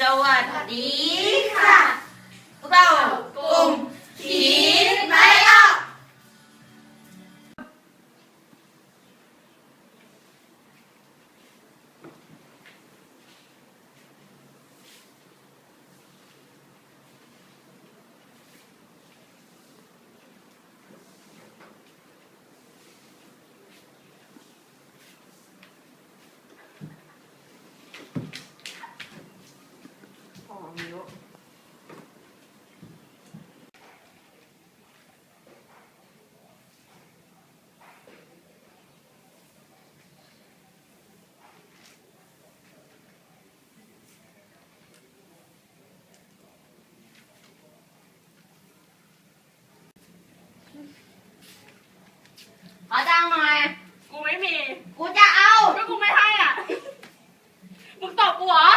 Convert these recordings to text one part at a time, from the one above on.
สวัสดีค่ะ พวกเรากลุ่มขีดไม่ เอาตังหน่อย กูไม่มี กูจะเอา ก็กูไม่ให้อะ มึงตอบกูเหรอ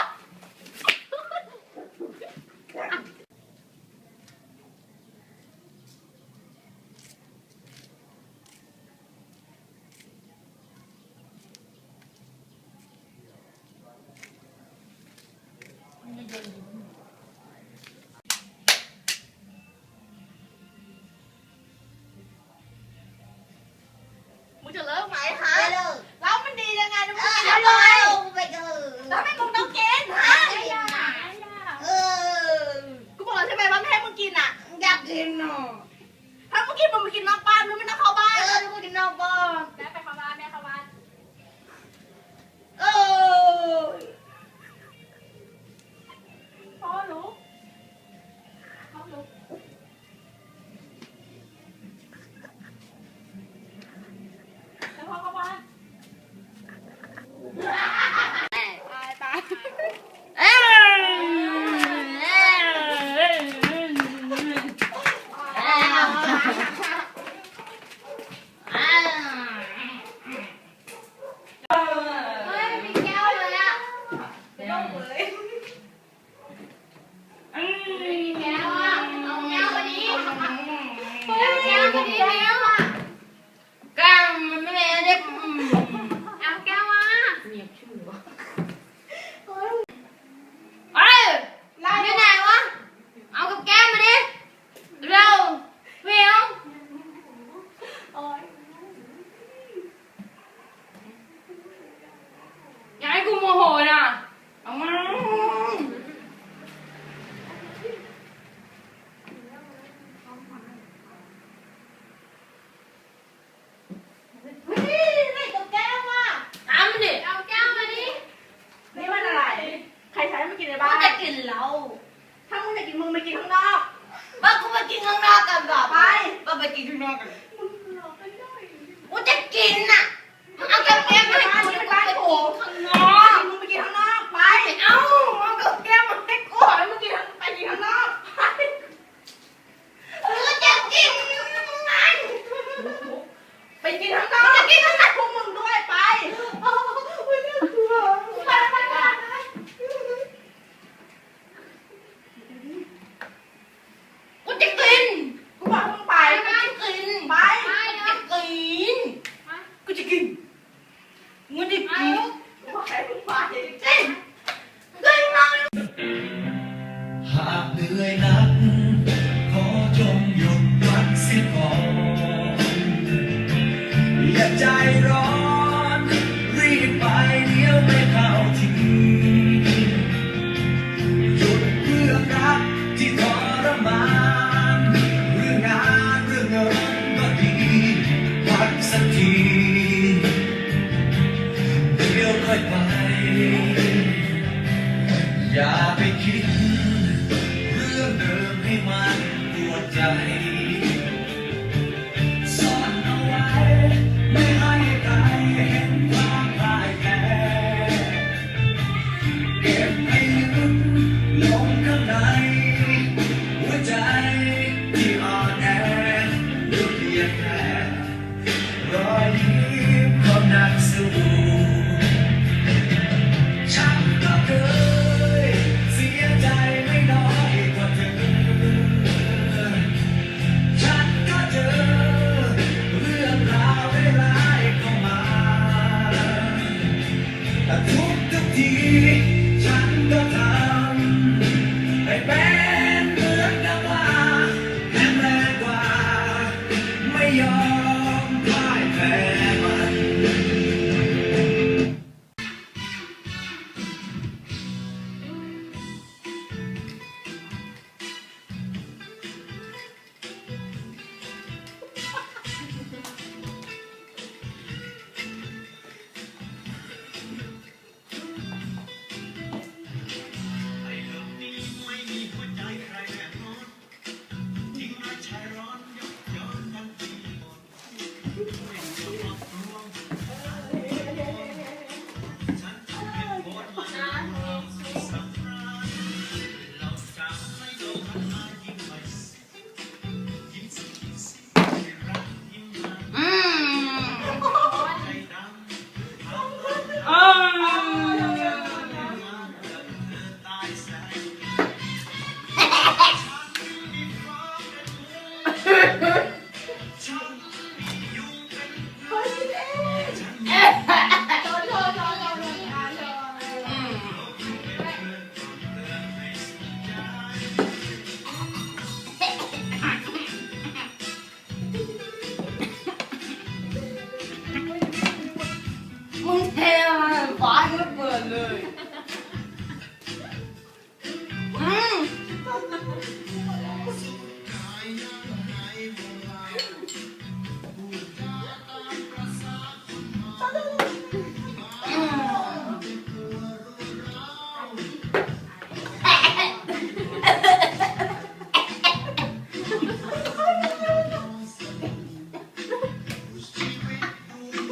Bye. ไปกินข้างนอกไปกินข้างนอกพวกมึงด้วยไป back.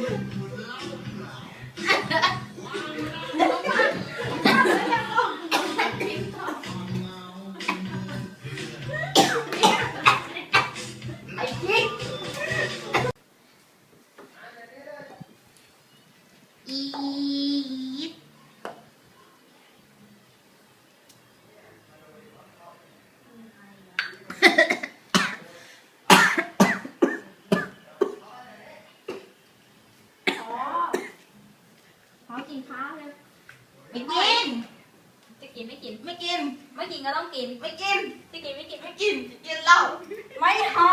ไอ้จิ๊ก อีดขอกินข้าวเลยไม่กิน จะกินไม่กิน ไม่กิน ไม่กินก็ต้องกิน ไม่กิน จะกินไม่กินไม่ไม่กินจะกินเหล้าไม่เอา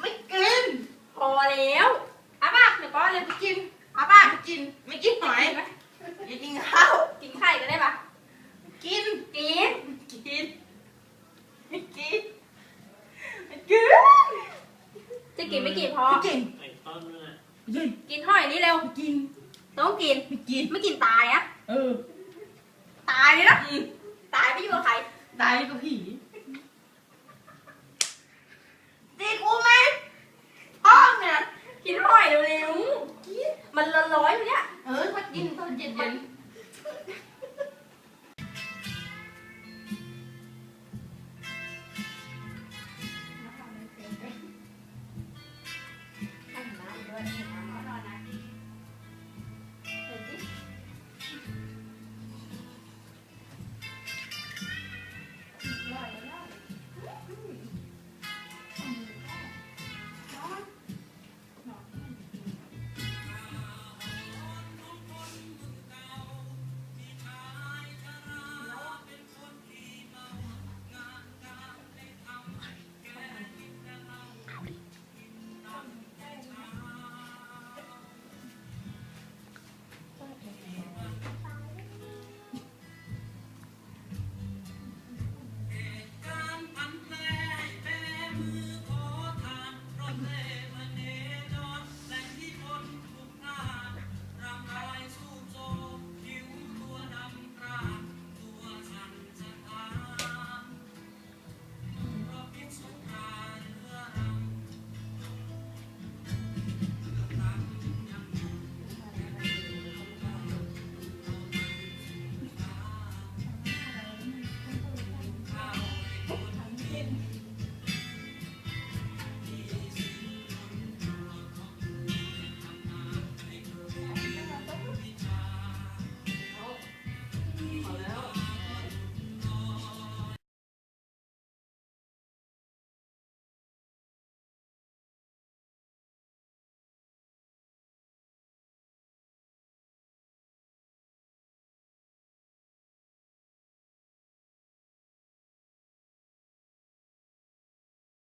ไม่กิน พอแล้วอาบ้าเดี๋ยวป้อนเลยไม่กินอาบ้าไม่กิน ไม่กินหอยอย่ากินข้าว กินไข่ก็ได้ปะกิน กิน กิน ไม่กิน ไม่กิน จะกินไม่กินพอ ไม่กินไอ้ต้นนั่นแหละไม่กินกินหอยนี่เร็วไม่กิน ต้องกิน ไม่กิน ไม่กินตายนะ เออ ตายเลยนะ ตายไปอยู่กับใคร ตายกับผีตีกูไหมห้องเนี่ยกินร่อยเร็วมันละร้อนๆอยเนี่ย เออถ้ากินตอนเย็นๆ